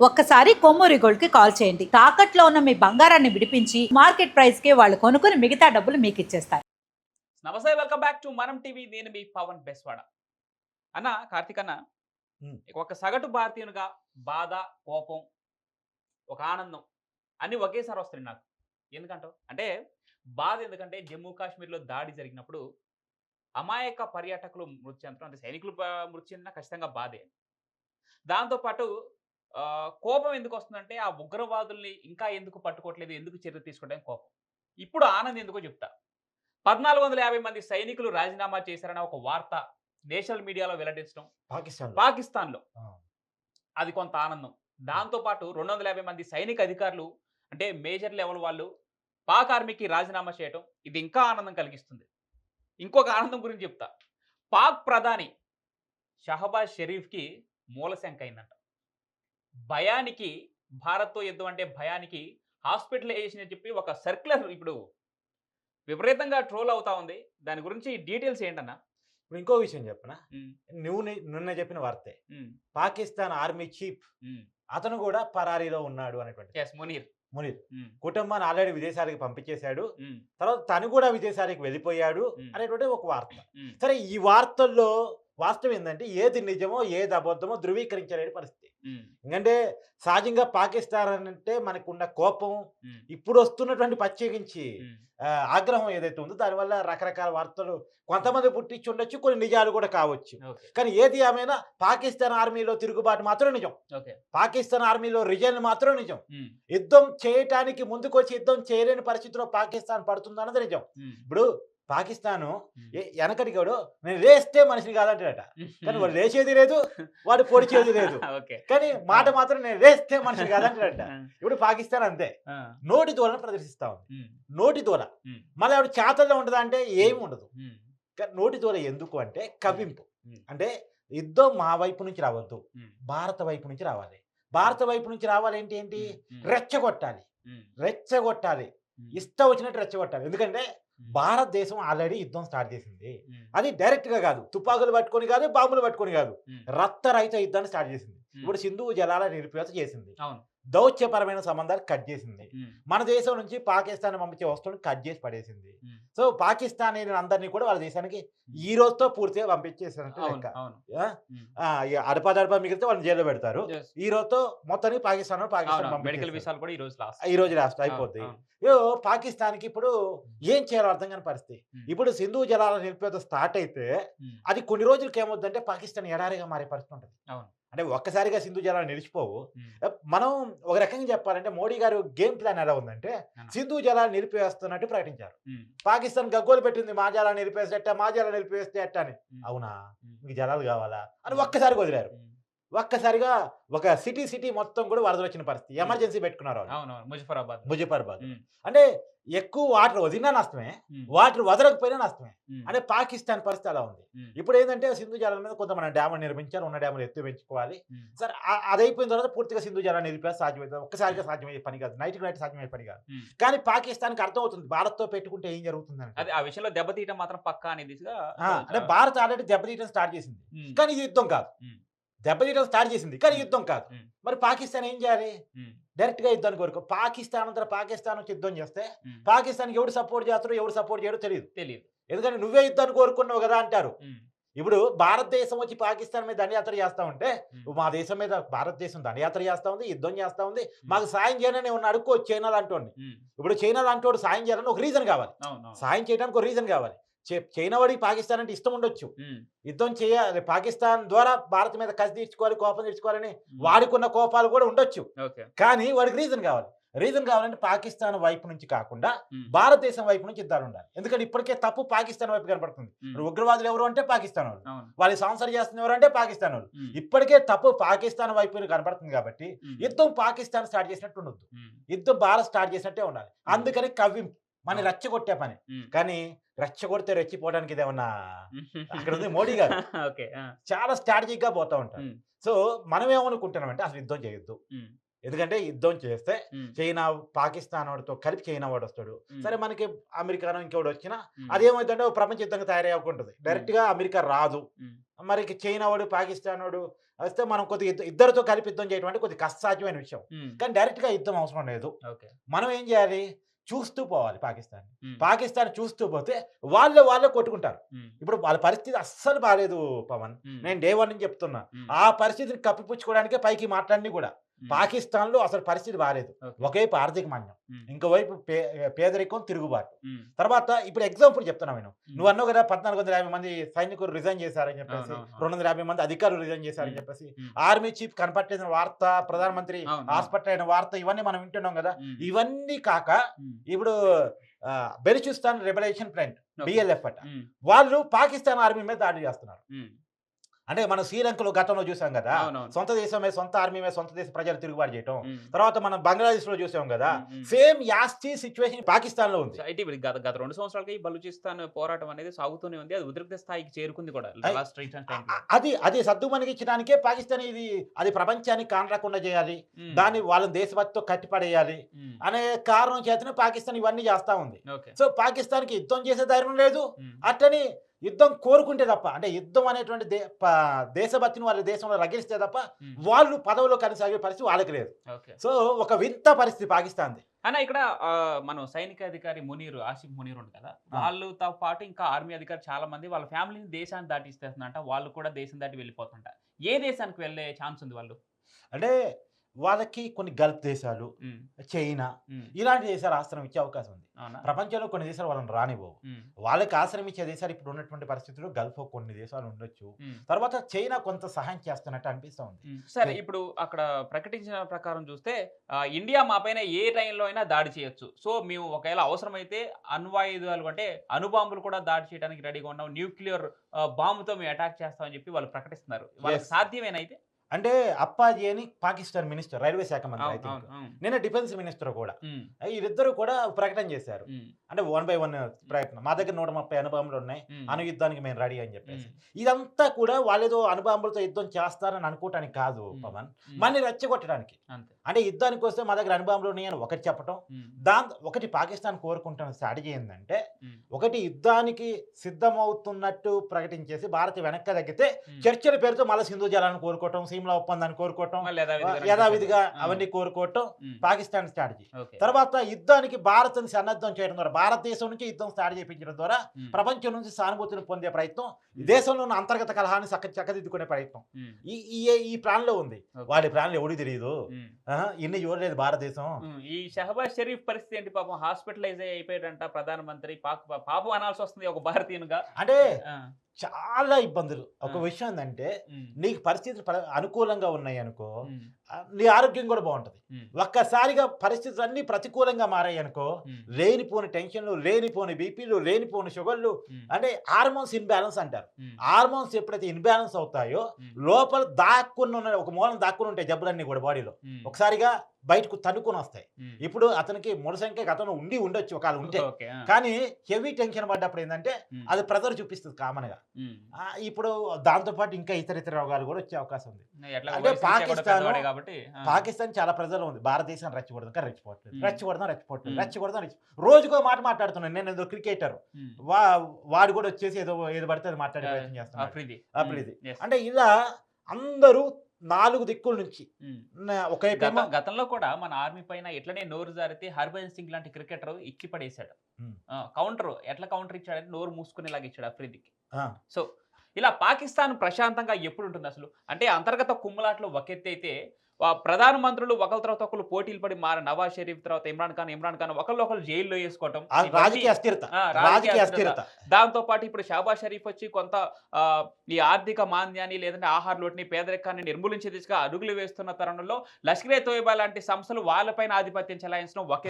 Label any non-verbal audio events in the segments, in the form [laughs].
ఒక్కసారి కొమ్మూరి గోల్డ్కి కాల్ చేయండి. తాకట్లో ఉన్న మీ బంగారాన్ని విడిపించి మార్కెట్ ప్రైస్కి వాళ్ళు కొనుక్కుని మిగతా డబ్బులు మీకు ఇచ్చేస్తారు. నమస్తే welcome back to Manam TV. నేను మీ పవన్ బెస్వాడ. అన్న కార్తీక్ అన్న. ఒక సగటు భారతీయునిగా బాధ కోపం ఒక ఆనందం అన్నీ ఒకేసారి వస్తాయి నాకు. ఎందుకంటావు అంటే బాధ ఎందుకంటే జమ్మూ కాశ్మీర్లో దాడి జరిగినప్పుడు అమాయక పర్యాటకులు మృతి చెందడం అంటే సైనికులు మృతి చెందిన ఖచ్చితంగా బాధే. దాంతోపాటు కోపం ఎందుకు వస్తుందంటే ఆ ఉగ్రవాదుల్ని ఇంకా ఎందుకు పట్టుకోవట్లేదు ఎందుకు చర్య తీసుకోవడానికి కోపం. ఇప్పుడు ఆనందం ఎందుకో చెప్తా. పద్నాలుగు వందల యాభై మంది సైనికులు రాజీనామా చేశారన్న ఒక వార్త నేషనల్ మీడియాలో వెల్లడించడం. పాకిస్తాన్ పాకిస్తాన్లో. అది కొంత ఆనందం. దాంతోపాటు రెండు వందల యాభై మంది సైనిక అధికారులు అంటే మేజర్ లెవెల్ వాళ్ళు పాక్ ఆర్మీకి రాజీనామా చేయటం ఇది ఇంకా ఆనందం కలిగిస్తుంది. ఇంకొక ఆనందం గురించి చెప్తా. పాక్ ప్రధాని షహబాజ్ షరీఫ్కి మూలశంక అయిందంట. భయానికి భారత్తో యుద్ధం అంటే భయానికి హాస్పిటలైజేషన్ అని చెప్పి ఒక సర్క్యులర్ ఇప్పుడు విపరీతంగా ట్రోల్ అవుతా ఉంది. దాని గురించి డీటెయిల్స్ ఏంటన్నా? ఇప్పుడు ఇంకో విషయం చెప్పనా? నువ్వు నిన్న చెప్పిన వార్తే. Pakistan army chief. అతను కూడా పరారీలో ఉన్నాడు అనేటువంటి. మునీర్. మునీర్ కుటుంబాన్ని ఆల్రెడీ విదేశాలకు పంపించేశాడు. తర్వాత తను కూడా విదేశాలకు వెళ్ళిపోయాడు. అనేటువంటి ఒక వార్త. సరే ఈ వార్తల్లో వాస్తవం ఏంటంటే ఏది నిజమో ఏది అబద్ధమో ధృవీకరించలేని పరిస్థితి. ఎందుకంటే సహజంగా పాకిస్తాన్ అంటే మనకున్న కోపం ఇప్పుడు వస్తున్నటువంటి ప్రత్యేకించి ఆగ్రహం ఏదైతే ఉందో దానివల్ల రకరకాల వార్తలు కొంతమంది పుట్టించి ఉండొచ్చు కొన్ని నిజాలు కూడా కావచ్చు. కానీ ఏది ఏమైనా పాకిస్తాన్ ఆర్మీలో తిరుగుబాటు మాత్రం నిజం. పాకిస్తాన్ ఆర్మీలో రిజైన్ మాత్రం నిజం. యుద్ధం చేయటానికి ముందుకొచ్చి యుద్ధం చేయలేని పరిస్థితిలో పాకిస్తాన్ పడుతుందన్నది నిజం. ఉమ్, ఇప్పుడు పాకిస్తాను వెనకటిగాడు నేను లేస్తే మనిషిని కాదంటాడట. కానీ వాడు లేచేది లేదు వాడు పొడిచేది లేదు. [laughs] కానీ మాట మాత్రం నేను లేస్తే మనిషిని కాదంటాడట. ఇప్పుడు పాకిస్తాన్ అంతే. నోటి దూలను ప్రదర్శిస్తా ఉంది. నోటి దూల. మళ్ళీ ఆవిడ చేతల్లో ఉంటుందా అంటే ఏమి ఉండదు. కానీ నోటి దూల ఎందుకు అంటే కవ్వింపు. ఉమ్. అంటే యుద్ధం మా వైపు నుంచి రావద్దు. భారత వైపు నుంచి రావాలి. భారత వైపు నుంచి రావాలి ఏంటి? ఏంటి రెచ్చగొట్టాలి. రెచ్చగొట్టాలి. ఇష్టం వచ్చినట్టు రెచ్చగొట్టాలి. ఎందుకంటే భారతదేశం ఆల్రెడీ యుద్ధం స్టార్ట్ చేసింది. అది డైరెక్ట్గా కాదు. తుపాకులు పట్టుకొని కాదు బాంబులు పట్టుకొని కాదు. రక్తరహిత యుద్ధాన్ని స్టార్ట్ చేసింది. ఇప్పుడు సింధు జలాల నిరుపేత చేసింది. దౌత్యపరమైన సంబంధాలు కట్ చేసింది. మన దేశం నుంచి పాకిస్తాన్ పంపించే వస్తువుని కట్ చేసి పడేసింది. సో పాకిస్తాన్ అందరినీ కూడా వాళ్ళ దేశానికి ఈ రోజుతో పూర్తిగా పంపించేసినట్టు లెక్క. అడపాదడపా మిగిలితే వాళ్ళని జైల్లో పెడతారు. ఈ రోజుతో మొత్తానికి పాకిస్తాన్ పాకిస్తాన్ మెడికల్ పంపించేస్తారు. వీసాలు కూడా ఈ రోజు లాస్ట్. ఈ రోజు లాస్ట్ అయిపోద్ది. పాకిస్తాన్కి ఇప్పుడు ఏం చేయాలో అర్థం కాని పరిస్థితి. ఇప్పుడు సింధు జలాల నిలిపేత స్టార్ట్ అయితే అది కొన్ని రోజులకి ఏమవుద్దంటే పాకిస్తాన్ ఎడారిగా మారే పరిస్థితి ఉంటుంది. అంటే ఒక్కసారిగా సింధు జలాలు నిలిచిపోవు. మనం ఒక రకంగా చెప్పాలంటే మోడీ గారు గేమ్ ప్లాన్ ఎలా ఉందంటే. సింధు జలాలు నిలిపివేస్తున్నట్టు ప్రకటించారు. పాకిస్తాన్ గగ్గోలు పెట్టింది మా జలాలు నిలిపేస్తే ఎట్టా మా జలాలు నిలిపేస్తే ఎట్టా అని. అవునా? మీకు జలాలు కావాలా? అని. ఒక్కసారి వదిలారు. ఒక్కసారిగా ఒక సిటీ సిటీ మొత్తం కూడా వరదలు వచ్చిన పరిస్థితి. ఎమర్జెన్సీ పెట్టుకున్నారు ముజఫరాబాద్. ముజఫర్బాద్ అంటే ఎక్కువ వాటర్ వదిలినా నష్టమే వాటర్ వదలకపోయినా నష్టమే. అంటే పాకిస్తాన్ పరిస్థితి అలా ఉంది. ఇప్పుడు ఏంటంటే సింధు జలాల మీద కొంత మనం డ్యాములు నిర్మించాలి ఉన్న డ్యాములు ఎత్తు పెంచుకోవాలి. సరే అది అయిపోయిన తర్వాత పూర్తిగా సింధు జలాన్ని నిలిపేసి సాధ్యమవుతుంది ఒక్కసారిగా సాధ్యమయ్యే పని కాదు. నైట్ నైట్ సాధ్యమయ్యే పని కాదు. కానీ పాకిస్తాన్కి అర్థమవుతుంది భారత్తో పెట్టుకుంటే ఏం జరుగుతుందని అదే ఆ విషయంలో దెబ్బతీయటం మాత్రం పక్కా అనే దిశగా ఆ, అంటే భారత్ ఆల్రెడీ దెబ్బతీయడం స్టార్ట్ చేసింది. కానీ ఇది యుద్ధం కాదు. దెబ్బతీయడం స్టార్ట్ చేసింది. కానీ యుద్ధం కాదు. మరి పాకిస్తాన్ ఏం చేయాలి? డైరెక్ట్గా యుద్ధానికి కోరుకో పాకిస్తాన్ అంతా పాకిస్తాన్ వచ్చి యుద్ధం చేస్తే ఉమ్, పాకిస్తాన్కి ఎవడు సపోర్ట్ చేస్తారో ఎవడు సపోర్ట్ చేయడో తెలియదు తెలియదు ఎందుకంటే నువ్వే యుద్ధాన్ని కోరుకున్నావు కదా అంటారు. ఇప్పుడు భారతదేశం వచ్చి పాకిస్తాన్ మీద దండయాత్ర చేస్తా ఉంటే మా దేశం మీద భారతదేశం దండయాత్ర చేస్తా ఉంది యుద్ధం చేస్తా ఉంది. మాకు సాయం చేయాలని ఉన్న అడుక్కో చైనా ఉమ్, ఇప్పుడు చైనా లాంటోడు సాయం చేయాలని ఒక రీజన్ కావాలి. సాయం చేయడానికి ఒక రీజన్ కావాలి. చైనా వాడికి పాకిస్తాన్ అంటే ఇష్టం ఉండొచ్చు. యుద్ధం చేయాలి పాకిస్తాన్ ద్వారా భారత్ మీద కసి తీర్చుకోవాలి కోపం తీర్చుకోవాలని వాడికున్న కోపాలు కూడా ఉండొచ్చు. కానీ వాడికి రీజన్ కావాలి. రీజన్ కావాలంటే పాకిస్తాన్ వైపు నుంచి కాకుండా భారతదేశం వైపు నుంచి యుద్ధాలు ఉండాలి. ఎందుకంటే ఇప్పటికే తప్పు పాకిస్తాన్ వైపు కనపడుతుంది ఉగ్రవాదులు ఎవరు అంటే పాకిస్తాన్ వాళ్ళు. అవును. వాళ్ళకి స్పాన్సర్ చేస్తున్న ఎవరు అంటే పాకిస్తాన్ వాళ్ళు. ఇప్పటికే తప్పు పాకిస్తాన్ వైపు కనపడుతుంది కాబట్టి యుద్ధం పాకిస్తాన్ స్టార్ట్ చేసినట్టు ఉండొద్దు. యుద్ధం భారత్ స్టార్ట్ చేసినట్టే ఉండాలి. అందుకని కవ్వింపు. మన. రెచ్చగొట్టే పని. కానీ రెచ్చగొడితే రెచ్చిపోవడానికి ఇదేమన్నా అక్కడ ఉంది? మోడీ [laughs] గారు. చాలా స్ట్రాటజిక్గా పోతా ఉంటారు. సో మనం ఏమనుకుంటున్నామంటే అసలు యుద్ధం చేయొద్దు. ఎందుకంటే యుద్ధం చేస్తే చైనా పాకిస్తాన్ వాడితో కలిపి చైనా వాడు వస్తాడు. సరే మనకి అమెరికానో ఇంకోటి వచ్చినా ఓ ప్రపంచ యుద్ధంగా తయారవ్వకుంటుంది డైరెక్ట్గా అమెరికా రాదు. ఉమ్, మరి చైనా వాడు పాకిస్తాన్ వాడు వస్తే మనం కొద్ది ఇద్ద- ఇద్దరితో కలిపి యుద్ధం చేయడం అంటే కొద్ది కష్టసాధ్యమైన విషయం. కానీ డైరెక్ట్గా యుద్ధం అవసరం లేదు. మనం ఏం చేయాలి? చూస్తూ పోవాలి పాకిస్తాన్ పాకిస్తాన్ చూస్తూ పోతే వాళ్ళే వాళ్ళే కొట్టుకుంటారు. ఇప్పుడు వాళ్ళ పరిస్థితి అస్సలు బాగాలేదు పవన్. నేను డే వన్ నుంచి చెప్తున్నా. ఆ పరిస్థితిని కప్పిపుచ్చుకోవడానికే పైకి మాట్లాడి కూడా పాకిస్తాన్లో అసలు పరిస్థితి బాగాలేదు. ఒకవైపు ఆర్థిక మాన్యం ఇంకోవైపు పేదరికం తిరుగుబాటు. తర్వాత ఇప్పుడు ఎగ్జాంపుల్ చెప్తున్నా నేను. నువ్వు అన్నావు కదా పద్నాలుగు వందల యాభై మంది సైనికులు రిజైన్ చేశారని చెప్పేసి. రెండు వందల యాభై మంది అధికారులు రిజైన్ చేశారని చెప్పేసి ఆర్మీ చీఫ్ కనపట్టిన వార్త ప్రధానమంత్రి. హాస్పిటల్ అయిన వార్త ఇవన్నీ మనం వింటున్నాం కదా. ఇవన్నీ కాక ఇప్పుడు బెలుచిస్తాన్ రెబలేషన్ ఫ్రంట్. బిఎల్ఎఫ్ అట. వాళ్ళు పాకిస్తాన్ ఆర్మీ మీద దాడి చేస్తున్నారు. అంటే మనం శ్రీలంకలో గతంలో చూసాం కదా. సొంత దేశం మీద సొంత ఆర్మీ మీద సొంత దేశ ప్రజలు తిరుగుబాటు చేయటం. తర్వాత మనం బంగ్లాదేశ్లో చూసాం కదా. సేమ్ యాస్టీ సిచ్యువేషన్ పాకిస్తాన్లో ఉంది. అయితే ఇప్పుడు గత గత రెండు సంవత్సరాలకి ఈ బలూచిస్తాన్ పోరాటం అనేది సాగుతూనే ఉంది. అది ఉద్రిక్త స్థాయికి చేరుకుంది కూడా అది అది సద్దు మనకిచ్చడానికే పాకిస్తాన్ ఇది అది ప్రపంచానికి కానరాకుండా చేయాలి. దాన్ని వాళ్ళని దేశభక్తితో కట్టిపడేయాలి అనే కారణం చేతనే పాకిస్తాన్ ఇవన్నీ చేస్తా ఉంది. సో పాకిస్తాన్కి యుద్ధం చేసే ధైర్యం లేదు. అట్లని యుద్ధం కోరుకుంటే తప్ప అంటే యుద్ధం అనేటువంటి దేశభక్తిని వాళ్ళ దేశంలో రగిలిస్తే తప్ప వాళ్ళు పదవిలో కొనసాగే పరిస్థితి వాళ్ళకి లేదు. సో ఒక వింత పరిస్థితి పాకిస్తాన్ది. అన్న ఇక్కడ మనం సైనిక అధికారి మునీర్ ఆసిఫ్ మునీర్ ఉంది కదా వాళ్ళతో పాటు ఇంకా ఆర్మీ అధికారి చాలా మంది వాళ్ళ ఫ్యామిలీని దేశాన్ని దాటిస్తేస్తుందంట వాళ్ళు కూడా దేశం దాటి వెళ్ళిపోతుంట. ఏ దేశానికి వెళ్ళే ఛాన్స్ ఉంది వాళ్ళు? అంటే వాళ్ళకి కొన్ని గల్ఫ్ దేశాలు చైనా ఇలాంటి దేశాలు ఆశ్రయం ఇచ్చే అవకాశం ఉంది. ప్రపంచంలో కొన్ని దేశాలు వాళ్ళని రానివ్వవు. వాళ్ళకి ఆశ్రయం ఇచ్చే దేశాలు ఇప్పుడు ఉన్నటువంటి పరిస్థితుల్లో గల్ఫ్ కొన్ని దేశాలు ఉండొచ్చు. తర్వాత చైనా కొంత సహాయం చేస్తున్నట్టు అనిపిస్తూ ఉంది. సరే ఇప్పుడు అక్కడ ప్రకటించిన ప్రకారం చూస్తే ఇండియా మా పైన ఏ టైంలో అయినా దాడి చేయొచ్చు. సో మేము ఒకవేళ అవసరమైతే అణ్వాయుధాలు అంటే అణుబాంబులు కూడా దాడి చేయడానికి రెడీగా ఉన్నాం. న్యూక్లియర్ బాంబుతో మేము అటాక్ చేస్తామని చెప్పి వాళ్ళు ప్రకటిస్తున్నారు. వాళ్ళకి Yes. అంటే అప్పాజీ అని పాకిస్తాన్ మినిస్టర్ రైల్వే శాఖ మంత్రి. అవును, అవును. నిన్న డిఫెన్స్ మినిస్టర్ కూడా. వీరిద్దరు కూడా ప్రకటన చేశారు. అంటే వన్ బై వన్ ప్రయత్నం. మా దగ్గర నూట ముప్పై అనుభవంలు ఉన్నాయి. అణు యుద్ధానికి మేము రెడీ అని చెప్పేసి. ఇదంతా కూడా వాళ్ళేదో అనుభవంలతో యుద్ధం చేస్తారని అనుకోవటానికి కాదు. పవన్. మన్ని రెచ్చగొట్టడానికి. అంటే యుద్ధానికి వస్తే మా దగ్గర అనుభవంలో ఉన్నాయని ఒకటి చెప్పటం. దాంతో ఒకటి పాకిస్తాన్ కోరుకుంటున్న స్ట్రాటజీ ఏంటంటే ఒకటి యుద్ధానికి సిద్ధమవుతున్నట్టు ప్రకటించేసి భారత్ వెనక్కి తగ్గితే. చర్చల పేరుతో మళ్ళీ సింధు జలాన్ని కోరుకోవటం సీమ్లా ఒప్పందాన్ని కోరుకోవటం యథావిధిగా అవన్నీ కోరుకోవటం పాకిస్తాన్ స్ట్రాటజీ. తర్వాత యుద్ధానికి భారత్ని సన్నద్ధం చేయడం ద్వారా భారతదేశం నుంచి యుద్ధం స్టార్ట్ చేయించడం ద్వారా ప్రపంచం నుంచి సానుభూతిని పొందే ప్రయత్నం దేశంలో ఉన్న అంతర్గత కలహాన్ని చక్క చక్కదిద్దుకునే ప్రయత్నం. ఈ ఈ ఈ ప్లాన్లో ఉంది. వాడి ప్లాన్లు ఎవడికి తెలియదు ఇన్ని చూడలేదు భారతదేశం. ఈ షహబాజ్ షరీఫ్ పరిస్థితి ఏంటి పాపం? హాస్పిటలైజ్ అయిపోయాడంట ప్రధానమంత్రి. పాప అనాల్సి వస్తుంది ఒక భారతీయునిగా. అంటే చాలా ఇబ్బందులు. ఒక. విషయం ఏంటంటే నీకు పరిస్థితులు అనుకూలంగా ఉన్నాయి అనుకో నీ ఆరోగ్యం కూడా బాగుంటుంది. ఒక్కసారిగా పరిస్థితులు అన్ని ప్రతికూలంగా మారాయి అనుకో లేనిపోని టెన్షన్లు లేనిపోని బీపీలు లేనిపోని షుగర్లు అంటే హార్మోన్స్ ఇన్బ్యాలెన్స్ అంటారు. హార్మోన్స్ ఎప్పుడైతే ఇన్బ్యాలెన్స్ అవుతాయో లోపల దాక్కుని ఉన్న ఒక మూలం దాక్కుని ఉంటాయి జబ్బులన్నీ కూడా బాడీలో. ఒకసారిగా బయటకు తనుకొని వస్తాయి. ఇప్పుడు అతనికి మూడు సంఖ్య గతంలో ఉండి ఉండొచ్చు ఒకవేళ ఉంటే. కానీ హెవీ టెన్షన్ పడ్డప్పుడు ఏంటంటే అది ప్రెజర్ చూపిస్తుంది కామన్గా ఉమ్. ఆ, ఇప్పుడు దాంతో పాటు ఇంకా ఇతర ఇతర రోగాలు కూడా వచ్చే అవకాశం ఉంది. అంటే పాకిస్తాను- కాబట్టి పాకిస్తాన్ చాలా ప్రజలు ఉంది. భారతదేశం రెచ్చగొడదాం. కానీ రెచ్చిపోవట్లేదు. రెచ్చగొడదాం రెచ్చిపోవట్లేదు. రెచ్చగొడదాం రెచ్చి రోజుకో మాట మాట్లాడుతున్నాను. నేను ఏదో క్రికెటర్. వా వాడు కూడా వచ్చేసి ఏదో ఏదో పడితే అది మాట్లాడే ప్రయత్నం yes. అంటే ఇలా అందరూ నాలుగు దిక్కుల నుంచి గతంలో కూడా మన ఆర్మీ పైన ఎట్లనే నోరు జారితే హర్భజన్ సింగ్ లాంటి క్రికెటర్ ఇచ్చి పడేశాడు. కౌంటర్ ఎట్లా కౌంటర్ ఇచ్చాడంటే నోరు మూసుకునేలాగా ఇచ్చాడు అఫ్రిదికి సో ఇలా పాకిస్తాన్ ప్రశాంతంగా ఎప్పుడు ఉంటుంది అసలు? అంటే అంతర్గత కుమ్మలాట్లో ఒక అయితే ప్రధానమంత్రులు ఒకరి తర్వాత ఒకరు పోటీలు పడి మార నవాజ్ షరీఫ్ తర్వాత ఇమ్రాన్ ఖాన్ ఇమ్రాన్ ఖాన్ ఒకళ్ళు ఒకరు జైల్లో వేసుకోవటం. రాజకీయ అస్థిరత రాజకీయ అస్థిరత. దాంతో పాటు ఇప్పుడు షాబాజ్ షరీఫ్ వచ్చి కొంత ఈ ఆర్థిక మాంద్యాన్ని లేదంటే ఆహార లోటుని పేదరికాన్ని నిర్మూలించే దిశగా అడుగులు వేస్తున్న తరుణంలో లష్కరే తోయిబా లాంటి సంస్థలు వాళ్ళపైన ఆధిపత్యం చెలాయించడం ఒక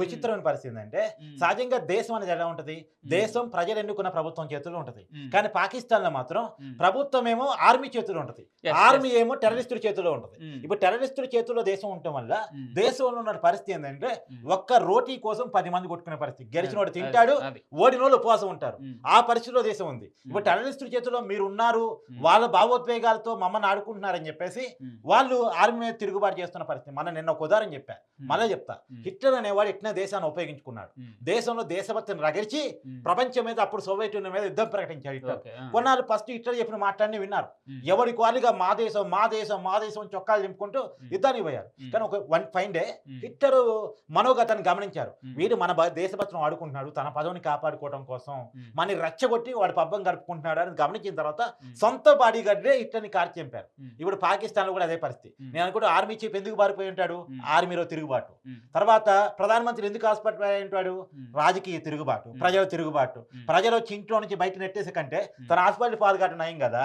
విచిత్రమైన పరిస్థితి ఉమ్, సహజంగా దేశం అనేది ఎలా ఉంటది? దేశం ప్రజలు ఎన్నుకున్న ప్రభుత్వం చేతుల్లో ఉంటది. కానీ పాకిస్తాన్లో మాత్రం ప్రభుత్వం ఏమో ఆర్మీ చేతిలో ఉంటది. ఆర్మీ. ఏమో టెర్రరిస్టుల చేతిలో ఉంటది. ఇప్పుడు టెర్రరిస్టుల చేతుల్లో దేశం ఉండటం వల్ల. దేశంలో ఉన్న పరిస్థితి ఏంటంటే. ఒక్క రోటీ కోసం పది మంది కొట్టుకునే పరిస్థితి గెలిచినోడు తింటాడు. ఓడినోళ్ళు ఉపవాసం ఉంటారు. ఆ పరిస్థితిలో దేశం ఉంది ఇప్పుడు టెర్రరిస్టుల చేతిలో మీరు ఉన్నారు. వాళ్ళ భావోద్వేగాలతో మమ్మల్ని ఆడుకుంటున్నారని చెప్పేసి. వాళ్ళు ఆర్మీ మీద తిరుగుబాటు చేస్తున్న పరిస్థితి మన నిన్న ఒక ఉదాహరణ చెప్పా. మళ్ళీ చెప్తా. హిట్లర్ అనేవాడు ఎట్లా దేశాన్ని ఉపయోగించుకున్నాడు. దేశంలో దేశభక్తిని రగిల్చి ఉమ్. ప్రపంచం మీద అప్పుడు సోవియట్ యూనియన్ మీద యుద్ధం ప్రకటించాడు హిట్లర్. కొన్నాళ్ళు ఫస్ట్ హిట్లర్ చెప్పిన మాటలన్నీ విన్నారు. ఎవరి క్వాలిగా మా దేశం మా దేశం మా దేశం చొక్కాలు ఉమ్. యుద్ధానికి పోయారు. కానీ ఒక one fine day um. Hitler మనోగతాన్ని గమనించారు. వీడు మన దేశభక్తిని ఆడుకుంటున్నాడు తన పదవిని కాపాడుకోవడం కోసం. మన రెచ్చగొట్టి వాడు పబ్బం గడుపుకుంటున్నాడు అని గమనించిన తర్వాత. సొంత బాడీ గడ్డే హిట్లర్ని కాల్చి చంపారు. ఇప్పుడు పాకిస్తాన్లో కూడా అదే పరిస్థితి. నేను అనుకుంటా ఆర్మీ చీఫ్ ఎందుకు పారిపోయి ఉంటాడు. ఆర్మీలో తిరుగుబాటు. తర్వాత ప్రధానమంత్రి ఎందుకు హాస్పిటల్ అయి ఉంటాడు. రాజకీయ తిరుగుబాటు. ప్రజల తిరుగుబాటు. ప్రజలు ఇంట్లో నుంచి బయట నెట్టేసే కంటే. తన హాస్పిటల్ పాల్గొట్టడం నయం కదా.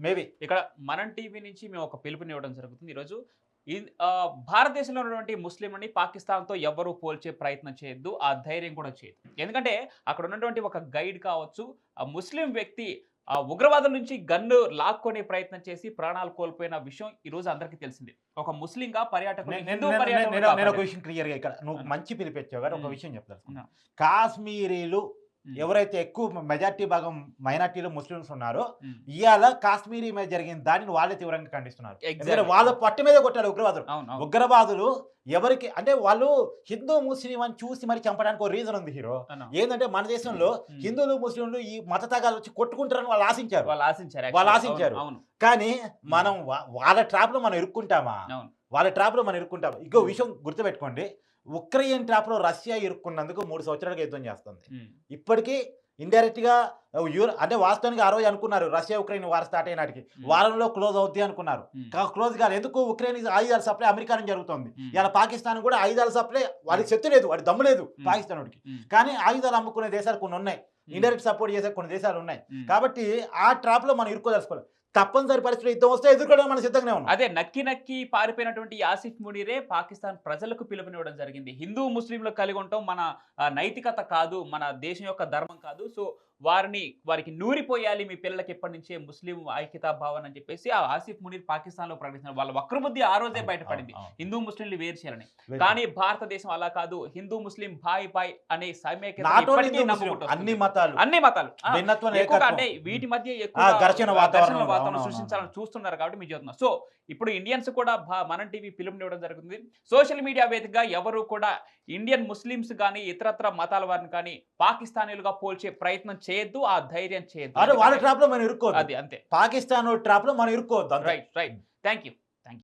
మేబీ ఇక్కడ మనం టీవీ నుంచి మేము ఒక పిలుపునివ్వడం జరుగుతుంది ఈరోజు భారతదేశంలో ఉన్నటువంటి ముస్లింలని పాకిస్తాన్తో ఎవరు పోల్చే ప్రయత్నం చేయొద్దు ఆ ధైర్యం కూడా చేయదు ఎందుకంటే అక్కడ ఉన్నటువంటి ఒక గైడ్ కావచ్చు ఆ ముస్లిం వ్యక్తి ఆ ఉగ్రవాదుల నుంచి గన్ను లాక్కొనే ప్రయత్నం చేసి ప్రాణాలు కోల్పోయిన విషయం ఈ రోజు అందరికీ తెలిసింది ఒక ఒక కాపాడాడు. విషయం క్లియర్గా ఇక్కడ నువ్వు. మంచి పిలిపించావు ఒక. విషయం చెప్తాను. కాశ్మీరీలు. ఎవరైతే ఎక్కువ మెజార్టీ భాగం మైనార్టీలు ముస్లిమ్స్ ఉన్నారో. ఇవాళ కాశ్మీరీ మీద జరిగిన దానిని వాళ్ళే తీవ్రంగా ఖండిస్తున్నారు. ఎందుకంటే వాళ్ళ పట్టు మీద కొట్టారు ఉగ్రవాదులు ఉగ్రవాదులు ఎవరికి అంటే వాళ్ళు హిందూ ముస్లిం అని చూసి మరి చంపడానికి ఒక రీజన్ ఉంది హీరో. ఏంటంటే మన దేశంలో. హిందువులు ముస్లింలు ఈ మత తగాలు వచ్చి కొట్టుకుంటారని వాళ్ళు ఆశించారు వాళ్ళు ఆశించారు వాళ్ళు. ఆశించారు. కానీ మనం వాళ్ళ ట్రాప్లో మనం ఇరుక్కుంటామా వాళ్ళ ట్రాప్లో మనం ఇరుక్కుంటాం ఇంకో. విషయం గుర్తుపెట్టుకోండి ఉక్రెయిన్ ట్రాప్లో రష్యా ఇరుక్కున్నందుకు మూడు సంవత్సరాలుగా యుద్ధం చేస్తుంది. ఇప్పటికీ ఇండైరెక్ట్గా యూరో అంటే వాస్తవానికి ఆ రోజు అనుకున్నారు రష్యా ఉక్రెయిన్ వార్ స్టార్ట్ అయినాటికి. వారంలో క్లోజ్ అవుద్ది అనుకున్నారు క్లోజ్ కాదు ఎందుకు ఉక్రెయిన్ ఆయుధాల సప్లై అమెరికా నుంచి జరుగుతుంది. ఇలా పాకిస్తాన్ కూడా ఆయుధాల సప్లై వాడికి శక్తి లేదు వాడి దమ్ము లేదు. పాకిస్తాన్ వాడికి. కానీ ఆయుధాలు అమ్ముకునే దేశాలు కొన్ని ఉన్నాయి. ఇండైరెక్ట్ సపోర్ట్ చేసే కొన్ని దేశాలు ఉన్నాయి. కాబట్టి ఆ ట్రాప్లో మనం ఇరుక్కోదలుచుకోవాలి తప్పనిసరి పరిస్థితులు యుద్ధం వస్తే ఎదుర్కోవడం మన సిద్ధంగానే ఉన్నాం. అదే నక్కి నక్కి పారిపోయినటువంటి ఆసిఫ్ మునీరే పాకిస్తాన్ ప్రజలకు పిలుపునివ్వడం జరిగింది. హిందూ ముస్లింలు కలిగి ఉండటం మన నైతికత కాదు మన దేశం యొక్క ధర్మం కాదు. సో వారిని వారికి నూరిపోయాలి మీ పిల్లలకి ఎప్పటి నుంచే ముస్లిం ఐక్యతా భావన అని చెప్పేసి ఆ ఆసిఫ్ మునీర్ పాకిస్తాన్లో ప్రకటించారు వాళ్ళ వక్రబుద్ధి ఆ రోజే బయటపడింది. హిందూ ముస్లింలు వేరు చేయాలని. కానీ భారతదేశం అలా కాదు. హిందూ ముస్లిం భాయ్ భాయ్ అనే సమైక్యత. అన్ని మతాలు. అన్ని. అంటే వీటి మధ్య ఎక్కువ ఘర్షణ వాతావరణం. సృష్టించాలని చూస్తున్నారు కాబట్టి మీరు చెప్తున్నారు సో ఇప్పుడు ఇండియన్స్ కూడా మనం టీవీ పిలుపునివ్వడం జరుగుతుంది. సోషల్ మీడియా వేదికగా ఎవరు కూడా ఇండియన్ ముస్లిమ్స్ కానీ ఇతరత్ర మతాల వారిని కానీ పాకిస్తానీలుగా పోల్చే ప్రయత్నం చేయొద్దు ఆ ధైర్యం చేయొద్దు. వాళ్ళ ట్రాప్లో మనం ఇరుక్కోవద్దు. అది అంతే. పాకిస్తాన్ ట్రాప్లో మనం ఇరుక్కోవద్దు. Right right thank you